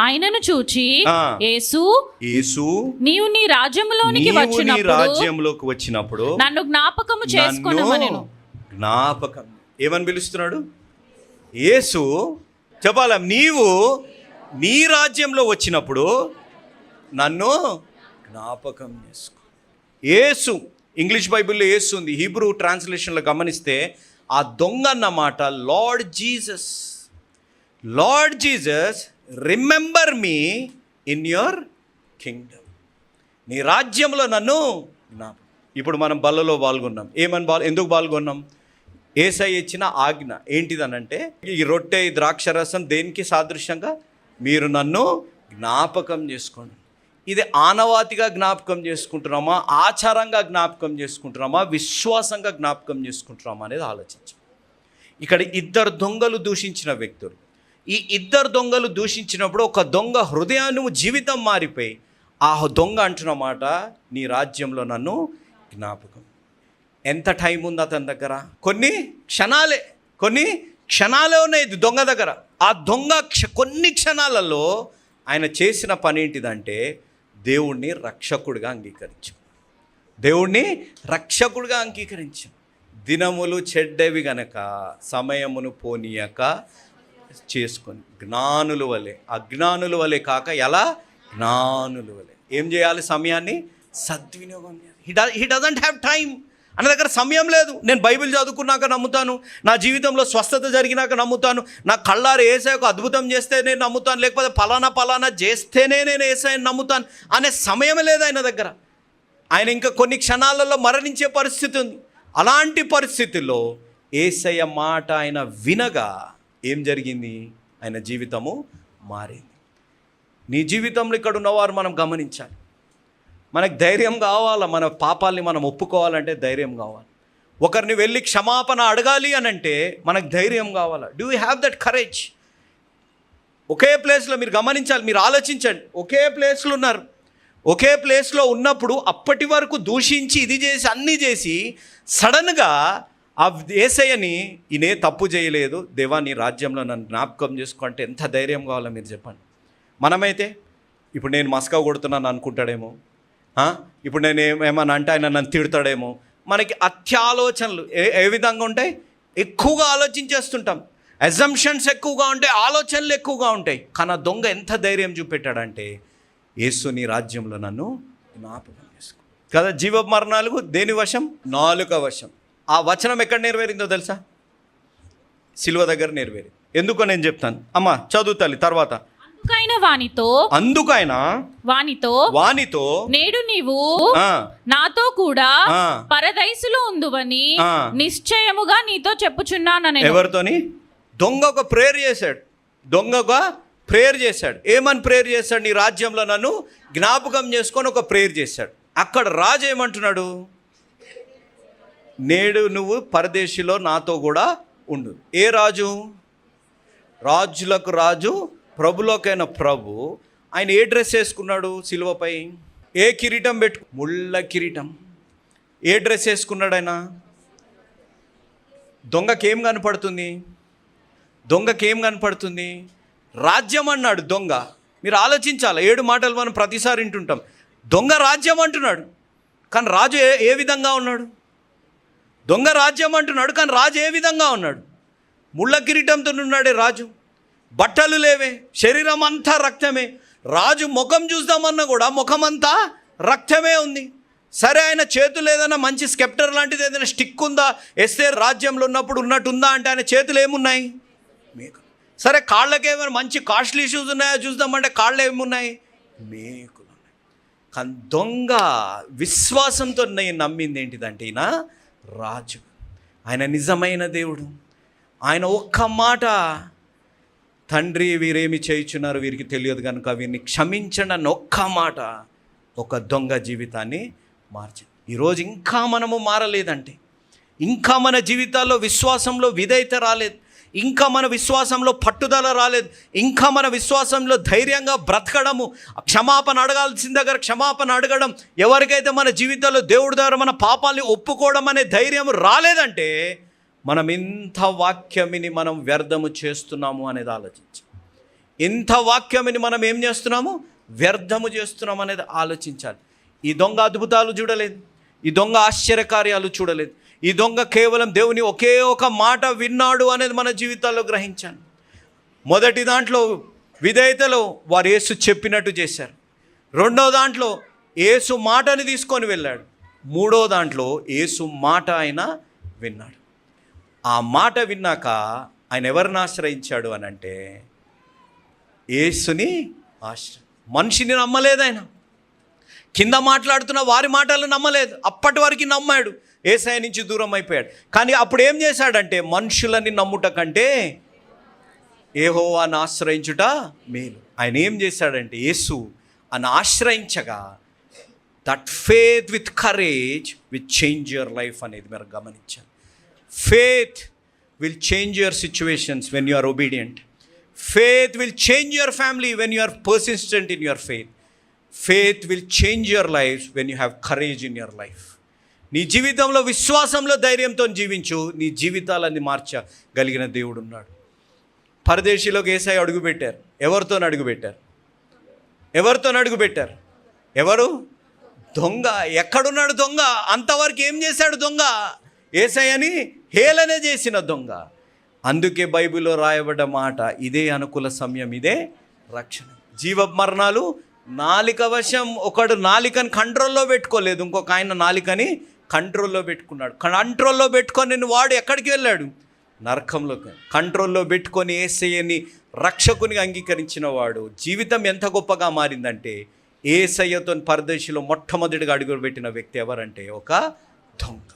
ఆయనను చూచి. యేసు యేసు నీవు నీ నీ వచ్చినప్పుడు రాజ్యంలోకి వచ్చినప్పుడు నన్ను జ్ఞాపకము చేసుకొనమనెను. నన్ను జ్ఞాపకం. ఏమని పిలుస్తున్నాడు? యేసు చెప్పాల? నీవు నీ రాజ్యంలో వచ్చినప్పుడు నన్ను జ్ఞాపకం చేసుకో. యేసు ఇంగ్లీష్ బైబిల్లో యేసు ఉంది. హీబ్రూ ట్రాన్స్లేషన్లో గమనిస్తే ఆ దొంగ అన్నమాట lord Jesus lord Jesus remember me in your kingdom నీ రాజ్యంలో నన్ను నా ఇప్పుడు మనం బల్లలో పాల్గొన్నాం. ఏమని బాల్ ఎందుకు పాల్గొన్నాం? ఏసై ఇచ్చిన ఆజ్ఞ ఏంటిదనంటే ఈ రొట్టె ఈ ద్రాక్షరసం దేనికి సాదృశ్యంగా? మీరు నన్ను జ్ఞాపకం చేసుకోండి. ఇది ఆనవాతిగా జ్ఞాపకం చేసుకుంటున్నామా? ఆచారంగా జ్ఞాపకం చేసుకుంటున్నామా? విశ్వాసంగా జ్ఞాపకం చేసుకుంటున్నామా అనేది ఆలోచించాం. ఇక్కడ ఇద్దరు దొంగలు దూషించిన వ్యక్తులు. ఈ ఇద్దరు దొంగలు దూషించినప్పుడు ఒక దొంగ హృదయాన్ని జీవితం మారిపోయి ఆ దొంగ అంటున్న మాట నీ రాజ్యంలో నన్ను జ్ఞాపకం. ఎంత టైం ఉంది అతని దగ్గర? కొన్ని క్షణాలే కొన్ని క్షణాలే ఉన్నాయి ఇది దొంగ దగ్గర. ఆ దొంగ క్ష కొన్ని క్షణాలలో ఆయన చేసిన పని ఏంటిదంటే దేవుణ్ణి రక్షకుడిగా అంగీకరించు. దేవుణ్ణి రక్షకుడిగా అంగీకరించాం. దినములు చెడ్డవి గనక సమయమును పోనీయక చేసుకొని జ్ఞానుల వలె అజ్ఞానుల వలె కాక ఎలా? జ్ఞానుల వలె. ఏం చేయాలి సమయాన్ని? సద్వినియోగం he he doesn't have time అన్న దగ్గర సమయం లేదు. నేను బైబిల్ చదువుకున్నాక నమ్ముతాను. నా జీవితంలో స్వస్థత జరిగినాక నమ్ముతాను. నా కళ్ళారు ఏసాయకు అద్భుతం చేస్తే నేను నమ్ముతాను. లేకపోతే పలానా పలానా చేస్తేనే నేను ఏసాయని నమ్ముతాను అనే సమయం లేదు ఆయన దగ్గర. ఆయన ఇంకా కొన్ని క్షణాలలో మరణించే పరిస్థితి ఉంది. అలాంటి పరిస్థితుల్లో ఏసయ్య మాట ఆయన వినగా ఏం జరిగింది? ఆయన జీవితము మారింది. నీ జీవితంలో ఇక్కడ ఉన్నవారు మనం గమనించాలి. మనకు ధైర్యం కావాలా? మన పాపాల్ని మనం ఒప్పుకోవాలంటే ధైర్యం కావాలి. ఒకరిని వెళ్ళి క్షమాపణ అడగాలి అని అంటే మనకు ధైర్యం కావాలా? Do you have that courage ఒకే ప్లేస్లో మీరు గమనించాలి మీరు ఆలోచించండి. ఒకే ప్లేస్లో ఉన్నారు. ఒకే ప్లేస్లో ఉన్నప్పుడు అప్పటి వరకు దూషించి ఇది చేసి అన్నీ చేసి సడన్గా ఆ ఏసయ్యని ఈయనే తప్పు చేయలేదు. దేవా నీ రాజ్యంలో నన్ను జ్ఞాపకం చేసుకుంటే ఎంత ధైర్యం కావాలో మీరు చెప్పండి. మనమైతే ఇప్పుడు నేను మస్కా కొడుతున్నాను అనుకుంటాడేమో. ఇప్పుడు నేను ఏం- ఏమన్నా అంటే ఆయన నన్ను తిడతాడేమో. మనకి అత్యాలోచనలు ఏ ఏ విధంగా ఉంటాయి? ఎక్కువగా ఆలోచించేస్తుంటాం. అజంప్షన్స్ ఎక్కువగా ఉంటాయి ఆలోచనలు ఎక్కువగా ఉంటాయి. కానీ ఆ దొంగ ఎంత ధైర్యం చూపెట్టాడంటే యేసు నీ రాజ్యంలో నన్ను జ్ఞాపకం చేసుకో. కదా జీవ మరణాలకు దేని వశం? నాలుక వశం. ఆ వచనం ఎక్కడ నెరవేరిందో తెలుసా? సిలువ దగ్గర నెరవేరింది. ఎందుకో నేను చెప్తాను. అమ్మా చదువు తల్లి తర్వాత. అందుకైన వానితో అందుకైనా వానితో వానితో నేడు నీవు నాతో కూడా. పరదైసులో ఉందువని ఆ. నిశ్చయముగా నీతో చెప్పుచున్నానని ఎవరితోని? దొంగ ఒక ప్రేయర్ చేశాడు. దొంగ ఒక ప్రేయర్ చేశాడు. ఏమని ప్రేయర్ చేశాడు? నీ రాజ్యంలో నన్ను జ్ఞాపకం చేసుకొని ఒక ప్రేయర్ చేశాడు. అక్కడ రాజు ఏమంటున్నాడు? నేడు నువ్వు పరదేశిలో నాతో కూడా ఉండు. ఏ రాజు? రాజులకు రాజు ప్రభులోకైన ప్రభు. ఆయన ఏ డ్రెస్ వేసుకున్నాడు సిలువపై? ఏ కిరీటం పెట్టు? ముళ్ళ కిరీటం. ఏ డ్రెస్ వేసుకున్నాడు ఆయన? దొంగకేం ఏం కనపడుతుంది? దొంగకేం ఏం కనపడుతుంది? రాజ్యం అన్నాడు దొంగ. మీరు ఆలోచించాలి. ఏడు మాటలు మనం ప్రతిసారి వింటుంటాం. దొంగ రాజ్యం అంటున్నాడు. కానీ రాజు ఏ ఏ విధంగా ఉన్నాడు? దొంగ రాజ్యం అంటున్నాడు కానీ రాజు ఏ విధంగా ఉన్నాడు? ముళ్ళ కిరీటంతో ఉన్నాడే రాజు. బట్టలు లేవే శరీరం అంతా రక్తమే. రాజు ముఖం చూద్దామన్నా కూడా ముఖం అంతా రక్తమే ఉంది. సరే ఆయన చేతులు ఏదైనా మంచి స్కెప్టర్ లాంటిది ఏదైనా స్టిక్ ఉందా? ఎస్తే రాజ్యంలో ఉన్నప్పుడు ఉన్నట్టుందా అంటే ఆయన చేతులు ఏమున్నాయి? మేకు. సరే కాళ్ళకి ఏమైనా మంచి కాస్ట్లీ షూస్ ఉన్నాయో? చూద్దామంటే కాళ్ళు ఏమున్నాయి? మేకులు. ఉన్నాయి కానీ దొంగ విశ్వాసంతో నేను నమ్మింది ఏంటిదంటే ఈయన రాజు. ఆయన నిజమైన దేవుడు. ఆయన ఒక్క మాట తండ్రి వీరేమి చేయించున్నారు వీరికి తెలియదు కనుక వీరిని క్షమించండి అన్న ఒక్క మాట ఒక దొంగ జీవితాన్ని మార్చింది ఈరోజు ఇంకా మనము మారలేదంటే ఇంకా మన జీవితాల్లో విశ్వాసంలో విధేయత రాలేదు. ఇంకా మన విశ్వాసంలో పట్టుదల రాలేదు. ఇంకా మన విశ్వాసంలో ధైర్యంగా బ్రతకడము. క్షమాపణ అడగాల్సిన దగ్గర క్షమాపణ అడగడం. ఎవరికైతే మన జీవితంలో దేవుడి ద్వారా మన పాపాల్ని ఒప్పుకోవడం అనే ధైర్యం రాలేదంటే మనం ఇంత వాక్యమిని మనం వ్యర్థము చేస్తున్నాము అనేది ఆలోచించి. ఇంత వాక్యమిని మనం ఏం చేస్తున్నాము? వ్యర్థము చేస్తున్నాం అనేది ఆలోచించాలి. ఈ దొంగ అద్భుతాలు చూడలేదు. ఈ దొంగ ఆశ్చర్యకార్యాలు చూడలేదు. ఈ దొంగ కేవలం దేవుని ఒకే ఒక మాట విన్నాడు అనేది మన జీవితాల్లో గ్రహించాను. మొదటి దాంట్లో విధేయతలో వారు యేసు చెప్పినట్టు చేశారు. రెండో దాంట్లో యేసు మాటని తీసుకొని వెళ్ళాడు. మూడో దాంట్లో యేసు మాట ఆయన విన్నాడు. ఆ మాట విన్నాక ఆయన ఎవరిని ఆశ్రయించాడు అని అంటే యేసుని ఆశ్ర మనిషిని నమ్మలేదు ఆయన. కింద మాట్లాడుతున్న వారి మాటలు నమ్మలేదు. అప్పటి వరకు నమ్మాడు. ఏసఐ నుంచి దూరం అయిపోయాడు. కానీ అప్పుడు ఏం చేశాడంటే మనుషులని నమ్ముట కంటే ఏహోవాను ఆశ్రయించుట మేలు. ఆయన ఏం చేశాడంటే యేసు అని ఆశ్రయించగా that faith with courage with change your life అనేది మీరు గమనించాలి. Faith will change your situations when you are obedient faith will change your family when you are persistent in your faith faith will change your life when you have courage in your life నీ జీవితంలో విశ్వాసంలో ధైర్యంతో జీవించు నీ జీవితాలన్నీ మార్చగలిగిన దేవుడు ఉన్నాడు. పరదేశీలోకి ఏసై అడుగుపెట్టారు. ఎవరితో అడుగుపెట్టారు? ఎవరితో అడుగుపెట్టారు? ఎవరు? దొంగ. ఎక్కడున్నాడు దొంగ? అంతవరకు ఏం చేశాడు దొంగ? ఏసై అని హేళనే చేసిన దొంగ. అందుకే బైబిల్లో రాయబడ్డ మాట ఇదే అనుకూల సమయం ఇదే రక్షణ. జీవ మరణాలు నాలిక వశం ఒకడు నాలికని కంట్రోల్లో పెట్టుకోలేదు. ఇంకొక ఆయన నాలికని కంట్రోల్లో పెట్టుకున్నాడు. కంట్రోల్లో పెట్టుకొని నేను వాడు ఎక్కడికి వెళ్ళాడు? నరకంలో కంట్రోల్లో పెట్టుకొని ఏసయ్యని రక్షకుని అంగీకరించిన వాడు. జీవితం ఎంత గొప్పగా మారిందంటే ఏసయ్యతో పరదేశిలో మొట్టమొదటిగా అడుగుపెట్టిన వ్యక్తి ఎవరంటే ఒక దొంగ.